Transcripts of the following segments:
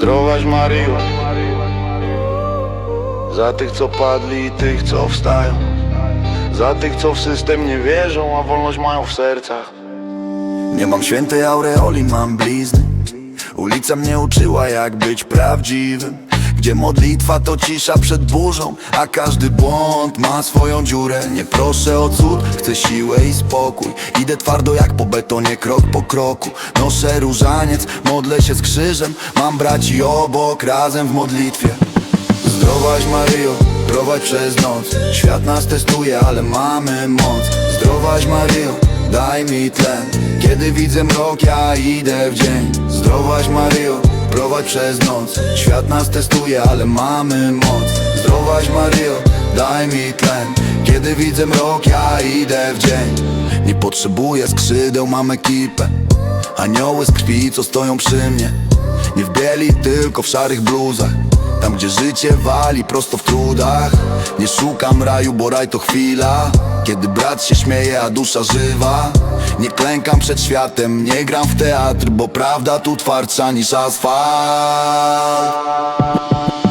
Zdrowaś Mario Za tych co padli i tych co wstają. Za tych co w system nie wierzą, a wolność mają w sercach. Nie mam świętej aureoli, mam blizny. Ulica mnie uczyła jak być prawdziwym Gdzie modlitwa to cisza przed burzą A każdy błąd ma swoją dziurę. Nie proszę o cud, chcę siłę i spokój. Idę twardo jak po betonie, krok po kroku. Noszę różaniec, modlę się z krzyżem. Mam braci obok, razem w modlitwie. Zdrowaś Maryjo, prowadź przez noc. Świat nas testuje, ale mamy moc. Zdrowaś Maryjo, daj mi tlen. Kiedy widzę mrok, ja idę w dzień. Zdrowaś Maryjo, prowadź przez noc. Świat nas testuje, ale mamy moc. Zdrowaś Maryjo, daj mi tlen. Kiedy widzę mrok, ja idę w dzień. Nie potrzebuję skrzydeł, mam ekipę. Anioły z krwi, co stoją przy mnie. Nie w bieli, tylko w szarych bluzach Życie wali prosto w trudach. Nie szukam raju, bo raj to chwila. Kiedy brat się śmieje, a dusza żywa. Nie klękam przed światem, nie gram w teatr Bo prawda tu twardsza niż asfalt.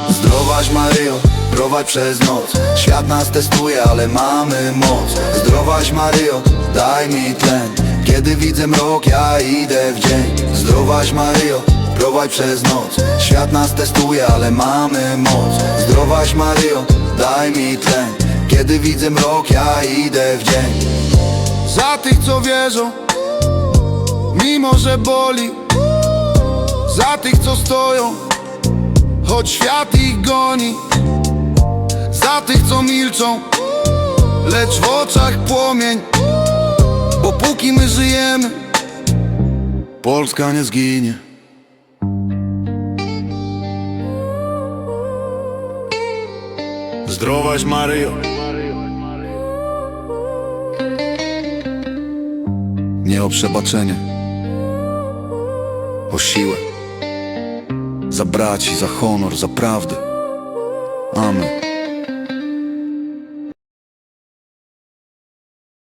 Zdrowaś Maryjo, prowadź przez noc. Świat nas testuje, ale mamy moc. Zdrowaś Maryjo, daj mi tlen. Kiedy widzę mrok, ja idę w dzień. Zdrowaś Maryjo, prowadź przez noc. Świat nas testuje, ale mamy moc. Zdrowaś Maryjo, daj mi tlen. Kiedy widzę mrok, ja idę w dzień. Za tych co wierzą Mimo że boli. Za tych co stoją Choć świat ich goni. Za tych co milczą Lecz w oczach płomień. Bo póki my żyjemy Polska nie zginie Zdrowaś Maryjo. Nie o przebaczenie O siłę. Za braci, za honor, za prawdę. Amen